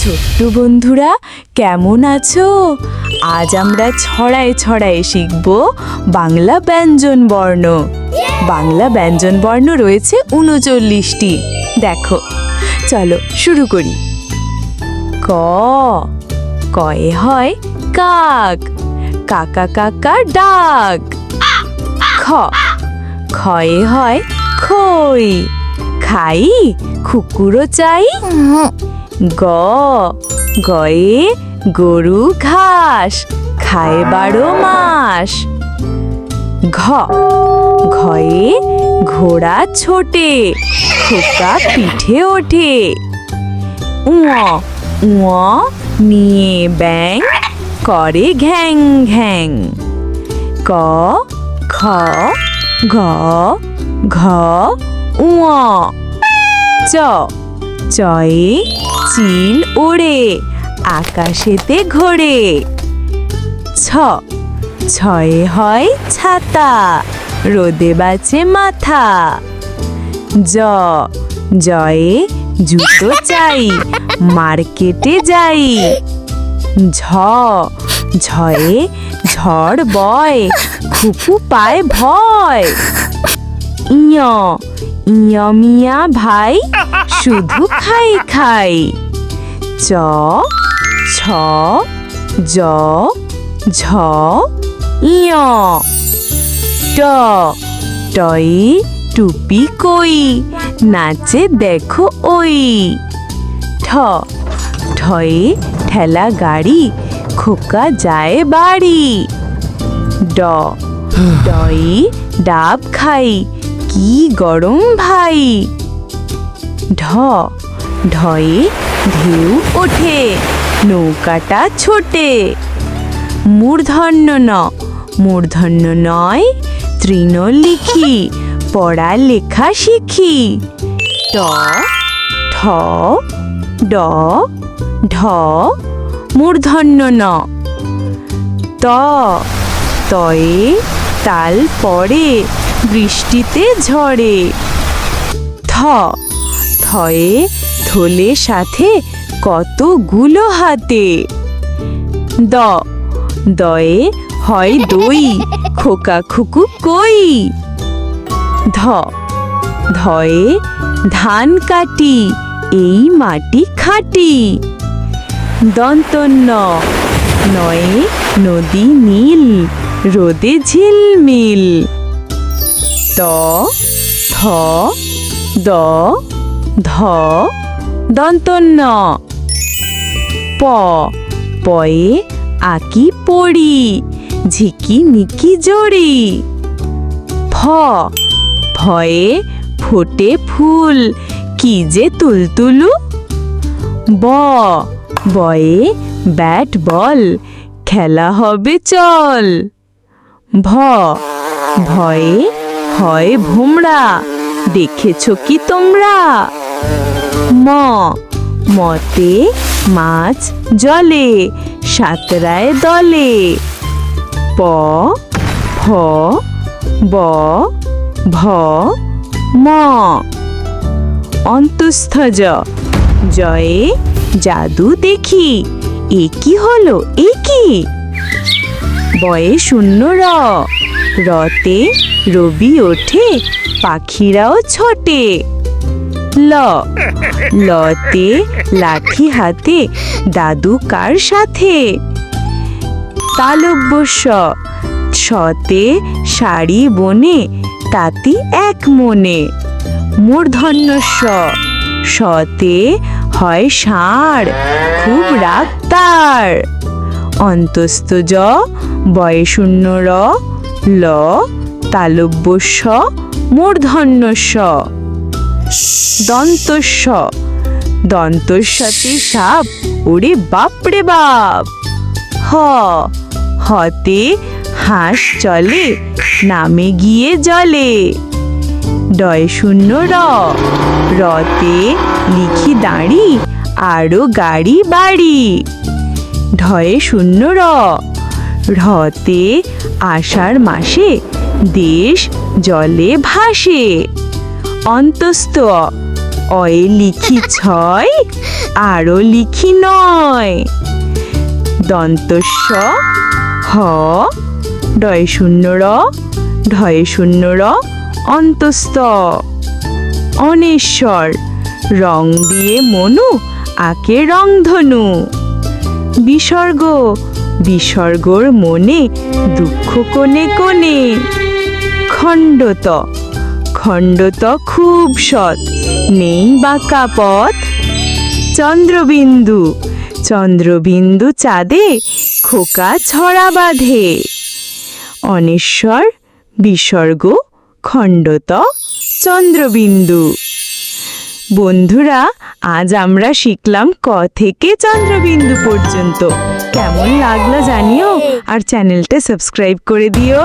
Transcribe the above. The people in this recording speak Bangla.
ছোট্ট বন্ধুরা, কেমন আছো? আজ আমরা ছড়ায় ছড়ায় শিখব বাংলা ব্যঞ্জন বর্ণ। বাংলা ব্যঞ্জন বর্ণ রয়েছে উনচল্লিশটি। দেখো, চলো শুরু করি। ক, কয়ে হয় কাক, কাকা কাকা ডাক। খ, খয়ে হয় খই, খাই কুকুরও চাই। গ, গয়ে গরু ঘাস, খায় বারো মাস। ঘ, ঘয়ে ঘোড়া ছোটে, খোকা পিঠে ওঠে। উঁ উঁ নিয়ে ব্যাং করে ঘ্যাং ঘ্যাং। ক, খ ঘ ঘ উঁ চ চয়ে চিল ওড়ে আকাশেতে ঘোরে। ছ, ছয়ে হয় ছাতা, রোদে বাঁচে মাথা। জ, জয়ে জুতো চাই, মার্কেটে যাই। ঝ, ঝয়ে ঝড় বয় খুকু পায় ভয়। ইয় ইয় মিয়া ভাই শুধু খাই খাই। চ, ছ, জ, ঝ ট টয়ে টুপি কই, নাচে দেখো ওই। ঠ ঠয়ে ঠেলা গাড়ি, খোকা যায় বাড়ি। ড ডয়ে ডাব খাই কি গরম ভাই? ঢ, ঢয়ে ঢেউ ওঠে, নৌকাটা ছোটে। মূর্ধন্য ন, মূর্ধন্য নয় তৃণ লিখি পড়া লেখা শিখি। ট, ঠ, ড, ঢ, মূর্ধন্য ন। ত, তয়ে তাল পড়ে বৃষ্টিতে ঝরে। থ, থয়ে থলে সাথে কতগুলো হাতে। দ, দয়ে হয় দই, খোকা খুকু কই। ধ, ধয়ে ধান কাটি, এই মাটি খাটি। দন্তন্য, নয়ে নদী নীল, রোদে ঝিলমিল। ত, থ, দ, ধ, দন্তন্য। প, পয়ে আকি পড়ি, ঝিকি নিকি জড়ি। ফ, ভয়ে ফোটে ফুল, কি যে তুলতুলু। ব, বয়ে ব্যাট বল, খেলা হবে চল। ভ, ভয়ে হয় ভোমরা। দেখেছ কি তোমরা? ম, মতে মাছ জলে, সাঁতরায় দলে। প, ফ, ব, ভ, ম। অন্তস্থ জয়ে জাদু দেখি, এ কি হলো, এ কি? বয়ে শূন্য র, রতে রবি ওঠে, পাখিরাও ছোটে। ল, লতে লাঠি হাতে দাদু কার সাথে? তালব্য স সতে শাড়ি বনে, তাতি এক মনে। মূর্ধন্য স, সতে হয় ষাঁড়, খুব রাগ তার। অন্তস্থ জ, বয়শূন্য র, ল তালব্য স, মূর্ধন্য স। দন্তস্ব দন্তস্বতে সাপ, ওরে বাপরে বাপ। হ, হতে হাঁস চলে, নামে গিয়ে জলে। ডয় শূন্য র, রতে লিখি দাঁড়ি, আরও গাড়ি বাড়ি। ঢয়ে শূন্য র, রতে আষাঢ় মাসে দেশ জলে ভাসে। অন্তস্থ, অয়ে লিখি ছয়, আরও লিখি নয়। দন্তস্ব, হ, ডয় শূন্য র, ঢয়ে শূন্য র, অন্তস্থ। অনেশ্বর, রং দিয়ে মনু, আকে রংধনু। বিসর্গ, বিসর্গর মনে, দুঃখ কোনে কোনে খণ্ডত। খণ্ডত খুব সৎ, নেই বাঁকা পথ চন্দ্রবিন্দু চন্দ্রবিন্দু চাঁদে খোকা ছড়া বাঁধে। অনেশ্বর, বিসর্গ, খণ্ডত, চন্দ্রবিন্দু। বন্ধুরা, আজ আমরা শিখলাম ক থেকে চন্দ্রবিন্দু পর্যন্ত। কেমন লাগল জানিও, আর চ্যানেলটা সাবস্ক্রাইব করে দিও।